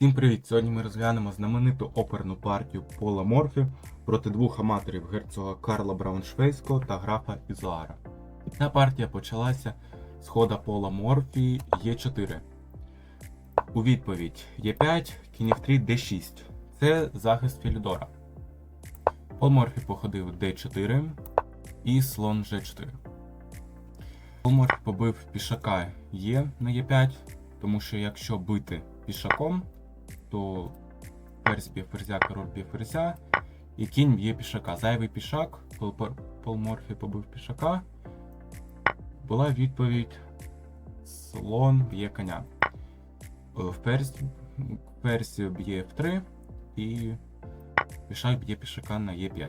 Всім привіт! Сьогодні ми розглянемо знамениту оперну партію Пола Морфі проти двох аматорів герцога Карла Брауншвейського та графа Ізуара. Ця партія почалася з хода Пола Морфі Е4. У відповідь Е5, кінь F3, D6. Це захист Філідора. Пол Морфі походив D4 і слон G4. Пол Морфі побив пішака Е на Е5, тому що якщо бити пішаком, то ферзь б'є ферзя, король б'є ферзя, і кінь б'є пішака. Зайвий пішак, коли Полморфі побив пішака, була відповідь слон б'є коня. Е, Ферзь, ферзь б'є F3 і пішак б'є пішака на Е5.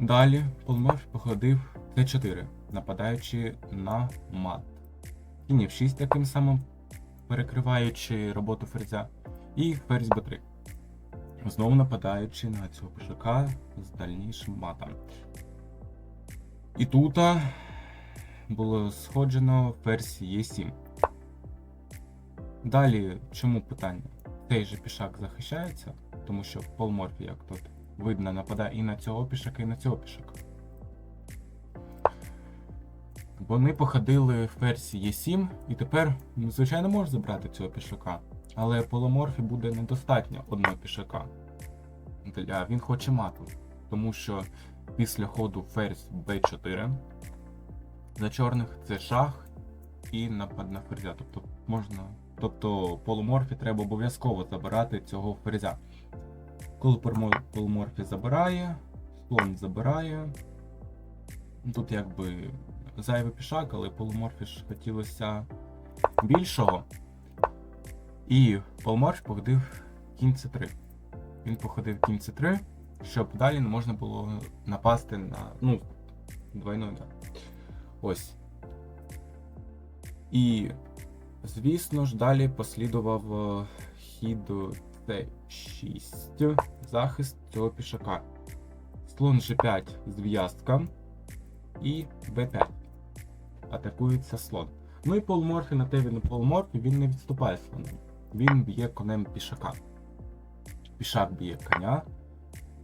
Далі Полморфі походив Т4, нападаючи на мат. Кінь F6 таким самим перекриваючи роботу ферзя, і ферзь b3. Знову нападаючи на цього пішака з дальнішим матом. І тут було сходжено ферзь Е7. Далі, чому питання? Цей же пішак захищається, тому що полморфі, як тут видно, нападає і на цього пішака, і на цього пішака. Вони походили ферзь Е7, і тепер, ну, звичайно, можна забрати цього пішака. Але поломорфі буде недостатньо одного пішака. Він хоче мату. Тому що після ходу ферзь b4 за чорних це шах і напад на ферзя. Тобто можна. Тобто полуморфі треба обов'язково забирати цього ферзя. Коли полуморфі забирає, слон забирає. Тут якби зайвий пішак, але полуморфі ж хотілося більшого. І полуморф походив кінь c3. Він походив кінь c3, щоб далі не можна було напасти на. Ну, двойной удар. Ось. І, звісно ж, далі послідував е, хід c6, захист цього пішака. Слон g5 зв'язка і b5. Атакується слон. Ну і полуморфі на те він полуморфі, він не відступає слоном. Він б'є конем пішака. Пішак б'є коня,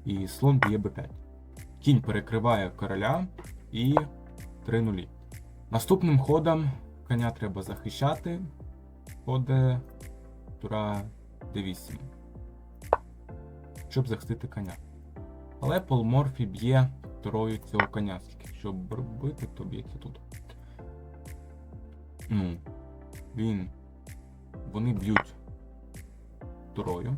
і слон б'є b5. Кінь перекриває короля і 3 нулі. Наступним ходом коня треба захищати. Ходе тура d8. Щоб захистити коня. Але полуморфі б'є турою цього коня. Щоб бити, то б'ється тут. Ну, він. Вони б'ють турою.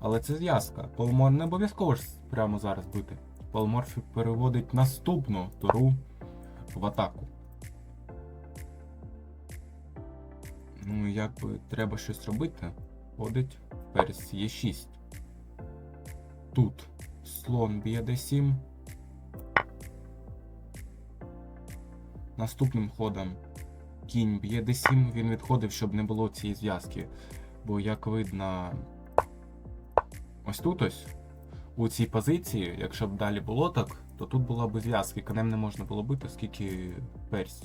Але це зв'язка. Полумор не обов'язково ж прямо зараз бити. Полуморфі переводить наступну туру в атаку. Ну, якби треба щось робити. Ходить ферзь Е6. Тут слон б'є d7. Наступним ходом кінь б'є d7, він відходив, щоб не було цієї зв'язки. Бо, як видно, ось тут ось, у цій позиції, якщо б далі було так, то тут була б зв'язка, конем не можна було бити, оскільки персь.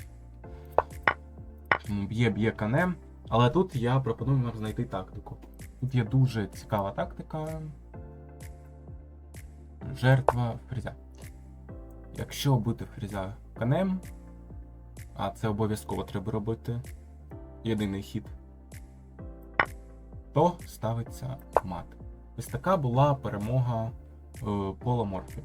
Б'є, б'є конем. Але тут я пропоную нам знайти тактику. Тут є дуже цікава тактика. Жертва фрезя. Якщо бити фрезя конем, а це обов'язково треба робити. Єдиний хід. То ставиться мат. Ось така була перемога е, Пола Морфі.